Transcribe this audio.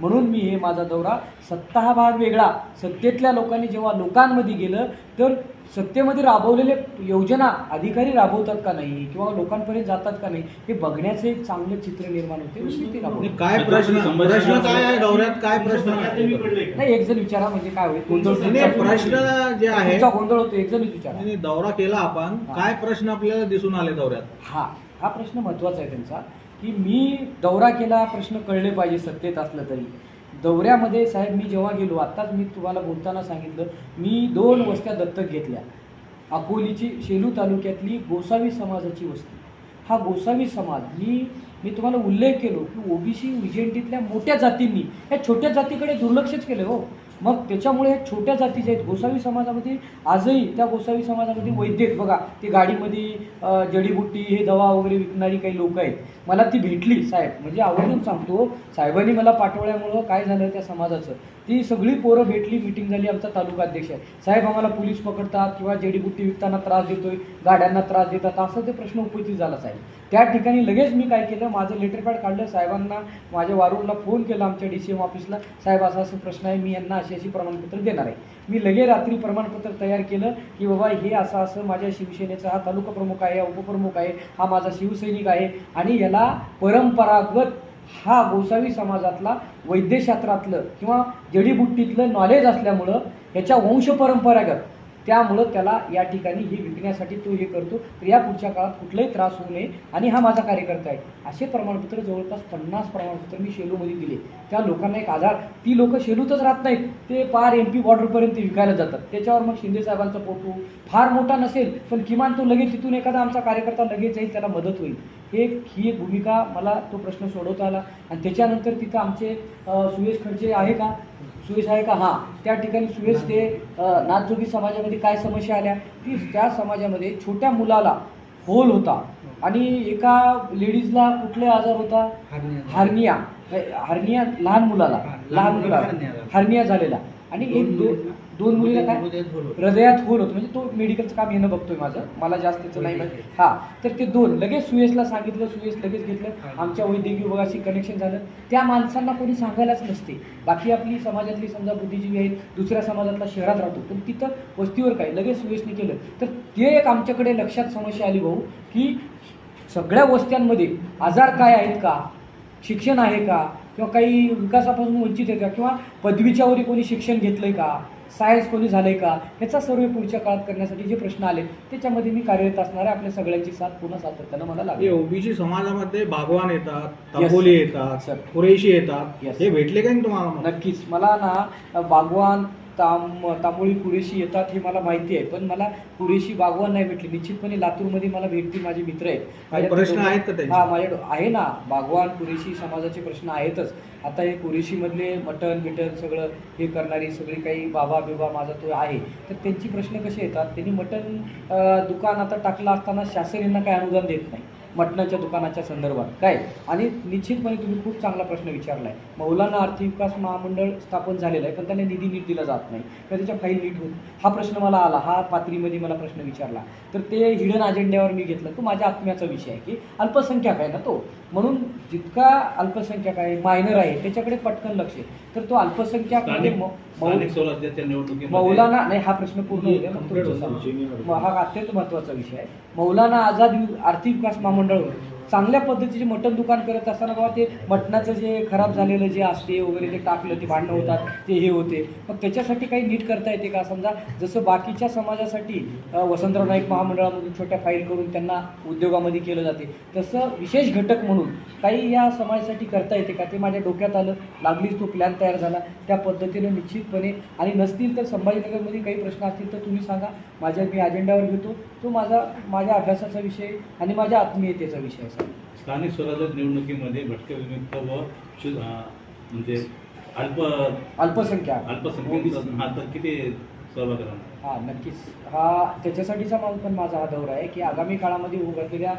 म्हणून मी हे माझा दौरा सत्ता हा भाग वेगळा. सत्तेतल्या लोकांनी जेव्हा लोकांमध्ये गेलं तर सत्तेमध्ये राबवलेले योजना अधिकारी राबवतात का नाही? किंवा लोकांपर्यंत जातात का नाही? हे बघण्याचे एक चांगलं चित्र निर्माण होते. म्हणून मी ते राबवतो. आणि काय प्रश्न प्रश्न काय आहे दौऱ्यात? काय प्रश्न? नाही एक जण विचारा म्हणजे काय होईल. प्रश्न जे आहे तुमचा गोंधळ होतो एक जणच विचारा. नाही, दौरा केला आपण. काय प्रश्न आपल्याला दिसून आले दौऱ्यात? हा. हा प्रश्न महत्त्वाचा आहे त्यांचा की मी दौरा केला प्रश्न कळले पाहिजे सत्तेत असलं तरी. दौऱ्यामध्ये साहेब मी जेव्हा गेलो आत्ताच मी तुम्हाला बोलताना सांगितलं मी दोन वस्त्या दत्तक घेतल्या. अकोलीची शेलू तालुक्यातली गोसावी समाजाची वस्ती. हा गोसावी समाज मी मी तुम्हाला उल्लेख केलो की ओबीसी विजेंटीतल्या मोठ्या जातींनी ह्या छोट्या जातीकडे दुर्लक्षच केलं हो. मग त्याच्यामुळे ह्या छोट्या जातीच्या आहेत. गोसावी समाजामध्ये आजही त्या गोसावी समाजामध्ये वैद्यक बघा ती गाडीमध्ये जडीबुट्टी हे दवा वगैरे विकणारी काही लोक आहेत. मला ती भेटली साहेब. म्हणजे आवडून सांगतो साहेबांनी मला पाठवल्यामुळं काय झालं त्या समाजाचं? ती सगळी पोरं भेटली मिटिंग झाली आमचा तालुका अध्यक्ष आहे. साहेब आम्हाला पोलीस पकडतात किंवा जडीबुट्टी विकताना त्रास देतोय गाड्यांना त्रास देतात असं ते प्रश्न उपस्थित झाला साहेब. त्या ठिकाणी लगेच मी काय केलं माझं लेटर पॅड काढलं साहेबांना माझ्या वारूडला फोन केला आमच्या डी सी एम ऑफिसला साहेब असा असं प्रश्न आहे मी यांना अशी प्रमाणपत्र देणार आहे. मी लगे रात्री प्रमाणपत्र तयार केलं की बाबा हे असं असं माझ्या शिवसेनेचा हा तालुका प्रमुख आहे उपप्रमुख आहे हा माझा शिवसैनिक आहे आणि याला परंपरागत हा गोसावी समाजातला वैद्यशास्त्रातलं किंवा जडीबुट्टीतलं नॉलेज असल्यामुळं ह्याच्या वंश परंपरागत त्यामुळं त्याला या ठिकाणी हे विकण्यासाठी तो हे करतो. तर या पुढच्या काळात कुठलाही त्रास होऊ नये. आणि हा माझा कार्यकर्ता आहे. असे प्रमाणपत्र जवळपास पन्नास प्रमाणपत्र मी शेलूमध्ये दिले. त्या लोकांना एक आधार. ती लोक शेलूतच राहत नाहीत. ते पार एम पी बॉर्डरपर्यंत विकायला जातात. त्याच्यावर मग शिंदे साहेबांचा फोटो. फार मोठा नसेल पण किमान तो लगेच तिथून एखादा आमचा कार्यकर्ता लगेच जाईल त्याला मदत होईल. हे ही एक भूमिका मला तो प्रश्न सोडवता आला. आणि त्याच्यानंतर तिथं आमचे सुयश खडचे आहे का? सुयश आहे का? हां. त्या ठिकाणी सुयश ते नाथजोगी समाजामध्ये काय समस्या आल्या? की त्या समाजामध्ये छोट्या मुलाला होल होता. आणि एका लेडीजला कुठले आजार होता? हार्निया. हार्निया. लहान मुलाला. लहान मुलाला हार्निया झालेला. आणि एक दो दोन मुलीला काय हृदयात होल होतं. म्हणजे तो मेडिकलचं काम येणं बघतोय माझं. मला जास्त त्याचं नाही माहिती. हां. तर ते दोन लगेच सुयशला सांगितलं सुयश लगेच घेतलं. आमच्या वैद्यकीय विभागाशी कनेक्शन झालं. त्या माणसांना कोणी सांगायलाच नसते. बाकी आपली समाजातली समजा बुद्धिजीवी आहेत दुसऱ्या समाजातला शहरात राहतो. पण तिथं वस्तीवर काय? लगेच सुयशने केलं. तर ते एक आमच्याकडे लक्षात समस्या आली भाऊ की सगळ्या वस्त्यांमध्ये आजार काय आहेत का? शिक्षण आहे का किंवा काही विकासापासून वंचित आहे का किंवा पदवीच्या वरी कोणी शिक्षण घेतलंय का सायन्स कोणी झालंय का ह्याचा सर्वे पुढच्या काळात करण्यासाठी जे प्रश्न आले त्याच्यामध्ये मी कार्यरत असणार आहे आपल्या सगळ्यांची साथ पुन्हा सातत्यानं मला हे लागेल ओबीसी समाजामध्ये बागवान येतात. तांबोली येतात Sir. कुरेशी येतात. हे भेटले का नाही तुम्हाला? नक्कीच मला ना बागवान ताम तांबोळी कुरेशी येतात हे मला माहिती आहे. पण मला कुरेशी बागवान नाही भेटली. निश्चितपणे लातूरमध्ये मला भेटतील माझे मित्र आहेत. माझ्या प्रश्न आहेत का? हा माझ्या आहे ना. बागवान कुरेशी समाजाचे प्रश्न आहेतच. आता हे कुरेशीमधले मटण बिटन सगळं हे करणारी सगळी काही बाबा बिबा माझा तो आहे. तर त्यांची प्रश्न कसे येतात? त्यांनी मटण दुकान आता टाकलं असताना शासन यांना काय अनुदान देत नाही. मटणाच्या दुकानाच्या संदर्भात. काय? आणि निश्चितपणे तुम्ही खूप चांगला प्रश्न विचारला आहे मौलाना आर्थिक विकास महामंडळ स्थापन झालेलं आहे पण त्याला निधी नीट दिला जात नाही. किंवा त्याच्या फाईल नीट होत हा प्रश्न मला आला. हा पात्रीमध्ये मला प्रश्न विचारला. तर ते हिडन अजेंड्यावर मी घेतलं. तो माझ्या आत्म्याचा विषय आहे की अल्पसंख्याक आहे ना तो. म्हणून जितका अल्पसंख्याक आहे मायनर आहे त्याच्याकडे पटकन लक्ष आहे. तर तो अल्पसंख्याक निवडणुकीमध्ये मौलाना नाही हा प्रश्न पूर्ण हा अत्यंत महत्त्वाचा विषय आहे. मौलाना आझाद आर्थिक विकास महामंडळ No. चांगल्या पद्धतीचे मटण दुकान करत असताना बाबा ते मटणाचं जे खराब झालेलं जे असते वगैरे ते टाकलं ते भांडणं होतात ते हे होते. मग त्याच्यासाठी काही नीट करता येते का? समजा जसं बाकीच्या समाजासाठी वसंतराव नाईक महामंडळामधून छोट्या फाईल करून त्यांना उद्योगामध्ये केलं जाते. तसं विशेष घटक म्हणून काही या समाजासाठी करता येते का? ते माझ्या डोक्यात आलं लागलीच तो प्लॅन तयार झाला. त्या पद्धतीनं निश्चितपणे आणि नसतील तर संभाजीनगरमध्ये काही प्रश्न असतील तर तुम्ही सांगा. माझ्या मी अजेंडावर घेतो. तो माझा माझ्या अभ्यासाचा विषय आणि माझ्या आत्मीयतेचा विषय असा स्थानिक स्वराज्य निवडणुकीमध्ये भटके विमुक्त व शु- म्हणजे अल्प अल्पसंख्याक. अल्पसंख्याक हा. तर किती सहभाग राहणार? हा नक्कीच. हा त्याच्यासाठीचा पण माझा हा दौरा आहे की आगामी काळामध्ये उभारलेल्या